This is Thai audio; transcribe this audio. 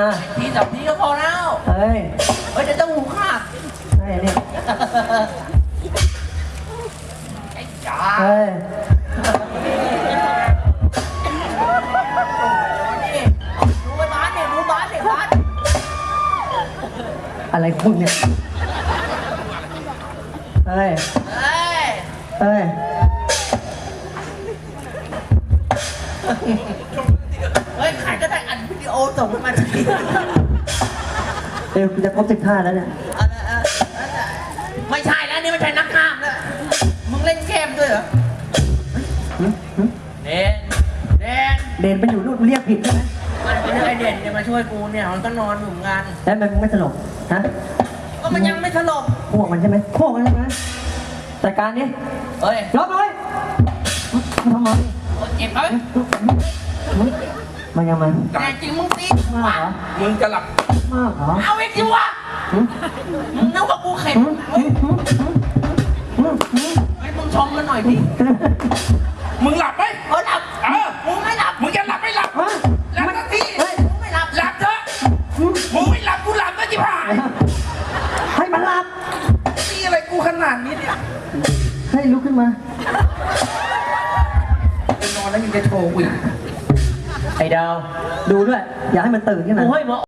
อะทีสองทีก็พอแล้วเฮ้ยเฮ้ยเดี๋ยวต้องหูขาดเฮ้ยนี่ไอ้จ๋าเฮ้ยนี่ดูไอ้บ้านเนี่ยดูบ้านเนี่ยบ้านอะไรของมึงเนี่ยเฮ้ยเฮ้ยเฮ้ย อัดวิดีโอส่งมาทีเดี๋ยวกูจะครบสิบท่าแล้วเนี่ยเออเออเออไม่ใช่แล้วนี่ไม่ใช่นักกล้ามแล้วมึงเล่นเกมด้วยเหรอหึหึเด่นเด่นเด่นไปอยู่นู่นเรียกผิดใช่ไหมมันเป็นไอเด่นเนี่ยมาช่วยกูเนี่ยมันก็นอนอยู่เหมือนกันแล้วมันไม่สลบฮะก็มันยังไม่สลบพวกมันใช่ไหมพวกมันใช่ไหมจัดการนี่เฮ้ยยกเลยทำไมโอ้ยเจ็บเฮ้ยหึ มันยังไงแต่จริงมึงตีมากเหรอมึงจะหลับ มากเหรอเอาอีกสิวะหึมึงนึกว่ากูเข็ดหึเฮ้ยหึหึหึหึเฮ้ยมึงชมมันหน่อยดิมึงหลับไหมเออหลับเออมึงไม่หลับ มึงจะหลับไม่หลับฮะหลับสักทีเฮ้ยมึงไม่หลับ หลับเถอะมึงไม่หลับกูหลับก็จิบหายให้มันหลับมีอะไรกูขนาดนี้เนี่ยให้ลุกขึ้นมาไปนอนแล้วยังจะโชว์กูอีก ไอ้ดาว ดูด้วย อย่าให้มันตื่นขึ้นมา กูให้หมอ